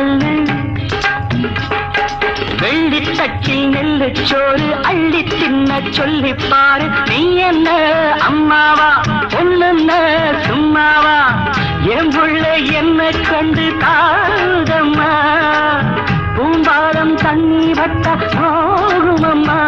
கல்லு வெள்ளி தட்டில் நெல்லு சோறு அள்ளி தின்ன சொல்லி பாரு. நீ என்ன அம்மாவா? பொண்ணுன்ன சும்மாவா? என் என்ன கண்டு தாதம்மா பூம்பாலம் தண்ணி வட்ட போகுமம்மா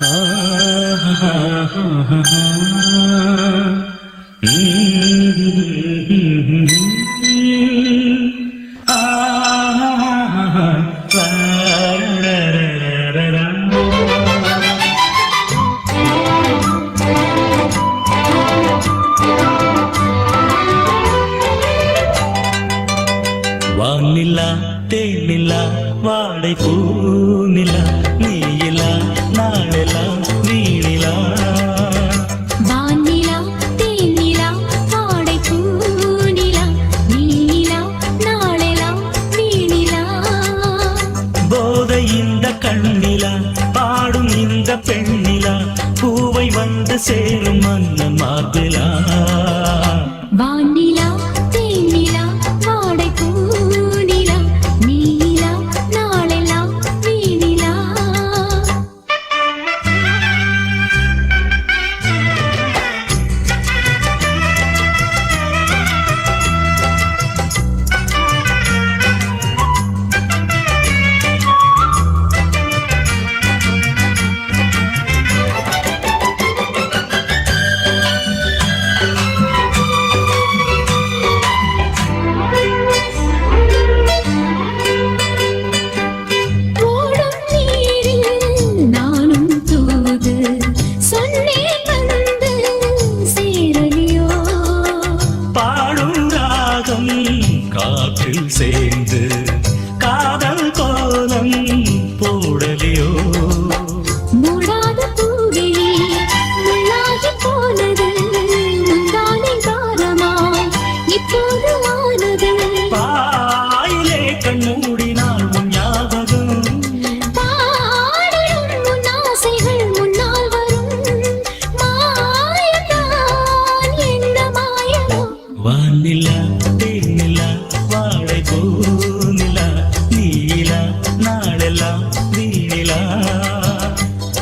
ha ha ha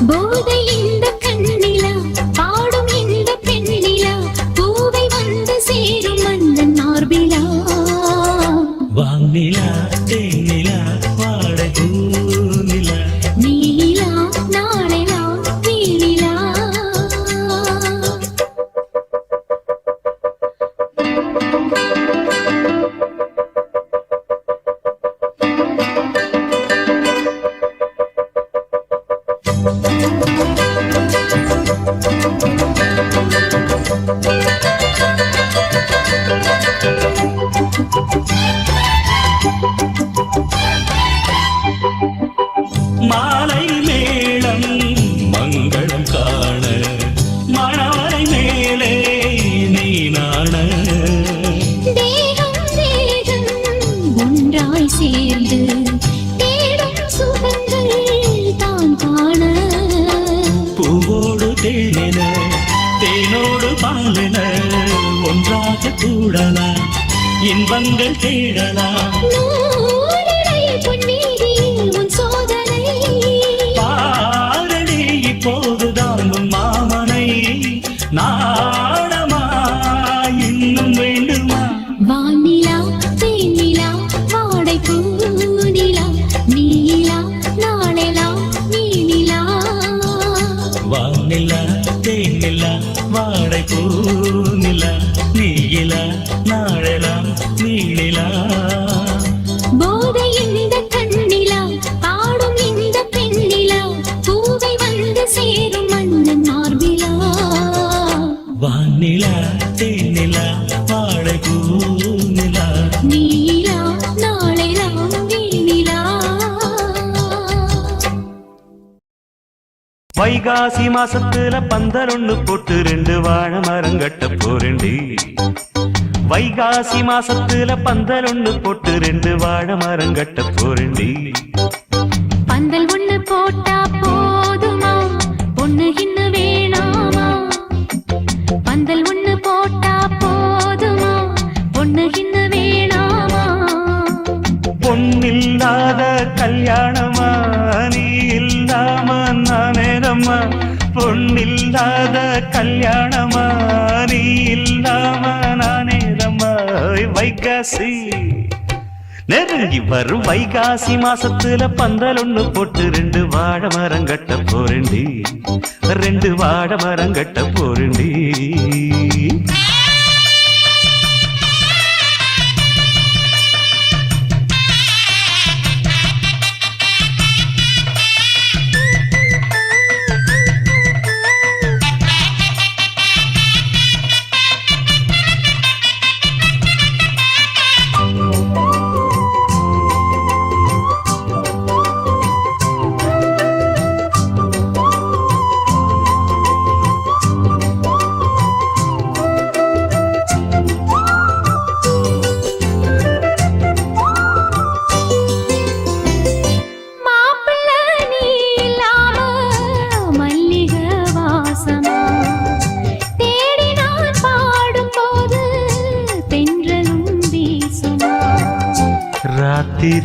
போதையில் இன்பங்கள் தேடலாம். பொன்னே வைகாசி மாசத்துல பந்தல் ஒண்ணு போட்டு ரெண்டு வாழை மரம் கட்ட போறேண்டி வைகாசி மாசத்துல பந்தல் ஒண்ணு போட்டு ரெண்டு வாழை மரம் கட்ட போறேண்டி பந்தல் ஒண்ணு போட்டா இறங்கி வரும் வைகாசி மாசத்துல பந்தல் ஒண்ணு போட்டு ரெண்டு வாழை மரம் கட்ட போறேண்டி ரெண்டு வாழை மரம் கட்ட போறேண்டி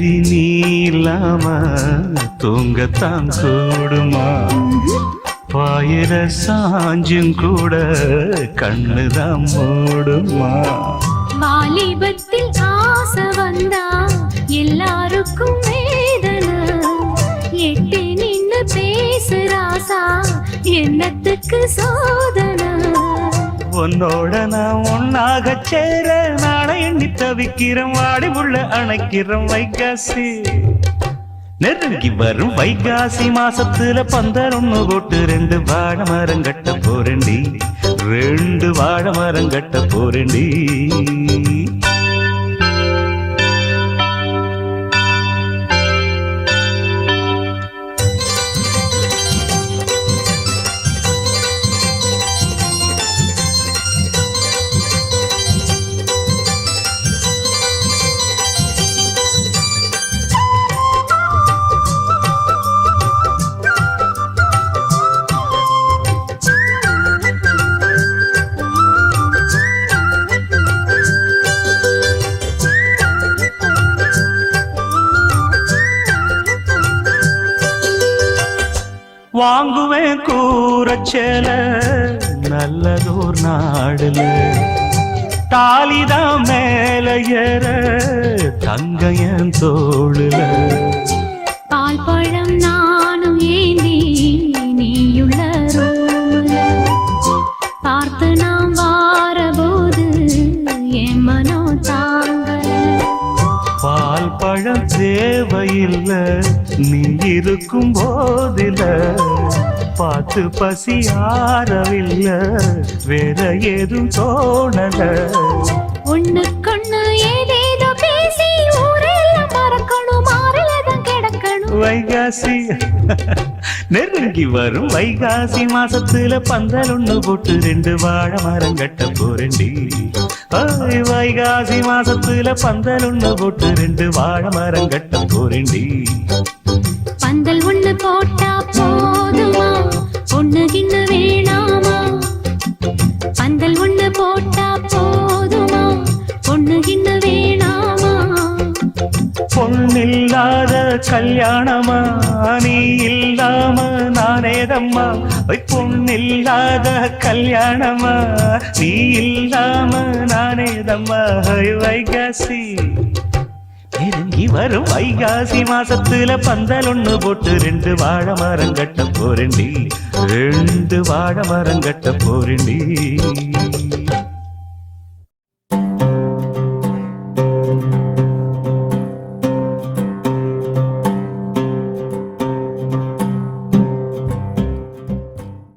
ராத்திரி நீ இல்லாம தூங்கத்தான் கூடுமா? பாயிர சாஞ்சும் கூட கண்ணுதான் மூடுமா? வாலிபத்தில் ஆசை வந்தா எல்லாருக்கும் வேதனை. எட்டி நின்னு பேசுறாசா என்னத்துக்கு சோதனை? உன்னோட நான் ஒன்னாக சேர நாளை எண்ணி தவிக்கிறோம் வாடி உள்ள அணைக்கிறோம் வைகாசி. நெருங்கி வரும் வைகாசி மாசத்துல பந்தல் போட்டு ரெண்டு வாழ மரம் கட்ட போறேண்டி ரெண்டு வாழ மரம் கட்ட போறேண்டி கூறச்சேல நல்லதோர் நாடுல. தாலிதான் மேல ஏற தங்கையன் தோளுல. பால் பழம் நானும் ஏந்தி நீயுள்ள பார்த்து நாம் வாரபோது என் மனோ தாங்கல பால் பழம் தேர் தேவையில்லை. நீ இருக்கும் போதில பார்த்து பசி ஆறவில்லை. வேற ஏதும் தோணல. ஒண்ணுக்கொண்ணு கண்ணு ஏதே வைகாசி. நெருங்கி வரும் வைகாசி மாசத்துல பந்தல் ஒண்ணு போட்டு ரெண்டு வாழை மரம் கட்ட போரண்டி வைகாசி மாசத்துல பந்தல் ஒண்ணு போட்டு ரெண்டு வாழை மரம் கட்ட போரண்டி பந்தல் ஒண்ணு போட்டா போதுமா? ஒண்ணு கிண்ணு வேணாமா? பந்தல் ஒண்ணு போட்டா பொண்ணில்லாத கல்யாணமா? நீ இல்லாம நானேதம்மா? ஒய், பொண்ணில்லாத கல்யாணமா? நீ இல்லாம நானேதம்மா? வைகாசி. நெருங்கி வரும் வைகாசி மாசத்துல பந்தல் ஒண்ணு போட்டு ரெண்டு வாழை மரம் கட்ட போரண்டி ரெண்டு வாழை மரம் கட்ட போரண்டி